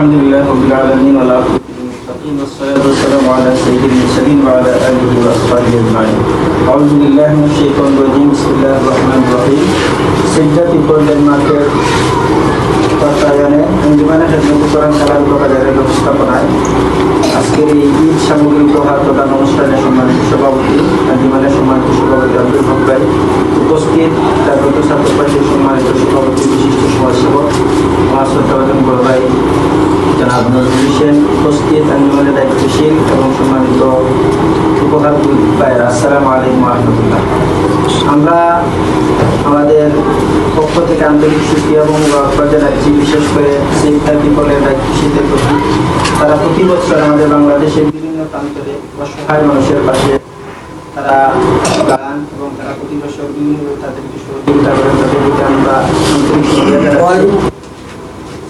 الحمد لله رب العالمين والعاقبة للمتقين والصلاة والسلام على سيد المرسلين وعلى آله وأصحابه أجمعين أعوذ بالله من الشيطان الرجيم بسم الله الرحمن الرحيم سجدة كل الماركت বাতায়নে অঞ্জুমানে খেদমত কোরআন কালাম বাজারের ব্যবস্থাপনায় আজকের এই ঈদ সামগ্রী উপহার প্রদান অনুষ্ঠানে সম্মানিত সভাপতি অঞ্জুমানের সম্মানিত সভাপতি আব্দুল হক ভাই উপস্থিত জাগ্রত ছাত্র পার্টির সম্মানিত সভাপতি বিশিষ্ট সমাজসেবক আমার শ্রদ্ধাভাজন বড় ভাই জনাব নজরুল উপস্থিত অঞ্জুমানের দায়িত্বশীল এবং সম্মানিত উপহার ভাইয়েরা আসসালামু আলাইকুম রহমতুল্লাহ। আমরা আমাদের পক্ষ থেকে আন্তরিক সুখী এবং জানাচ্ছি, বিশেষ করে সেই পিপলের দায়িত্বশীলদের প্রতি। তারা প্রতি বছর আমাদের বাংলাদেশের বিভিন্ন প্রান্তরে অসহায় মানুষের পাশে তারা গান এবং তারা প্রতি বছর বিভিন্ন তাদেরকে সহযোগিতা করেন। তাদের প্রতি আমরা আন্তরিক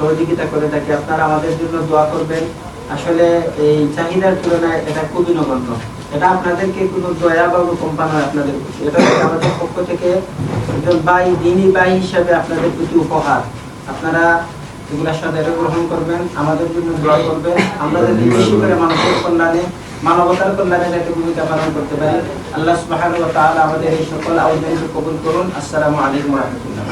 সহযোগিতা করে থাকি। আপনারা আমাদের জন্য দোয়া করবেন। আসলে এই চাহিদার তুলনায় এটা খুবই নগণ্য। এটা আপনাদেরকে কোনো দয়া বা কম্পা নয় আপনাদের এটা আমাদের পক্ষ থেকে একজন ভাই দিনী ভাই হিসাবে আপনাদের প্রতি উপহার। আপনারা এগুলা সাথে গ্রহণ করবেন আমাদের জন্য দোয়া করবেন। আমরা যাতে বেশি করে মানুষের কল্যাণে মানবতার কল্যাণে যাতে ভূমিকা পালন করতে পারি। আল্লাহ তাআলা আমাদের এই সকল আবেদনকে কবুল করুন। আসসালামু আলাইকুম রাহমাতুল্লাহ।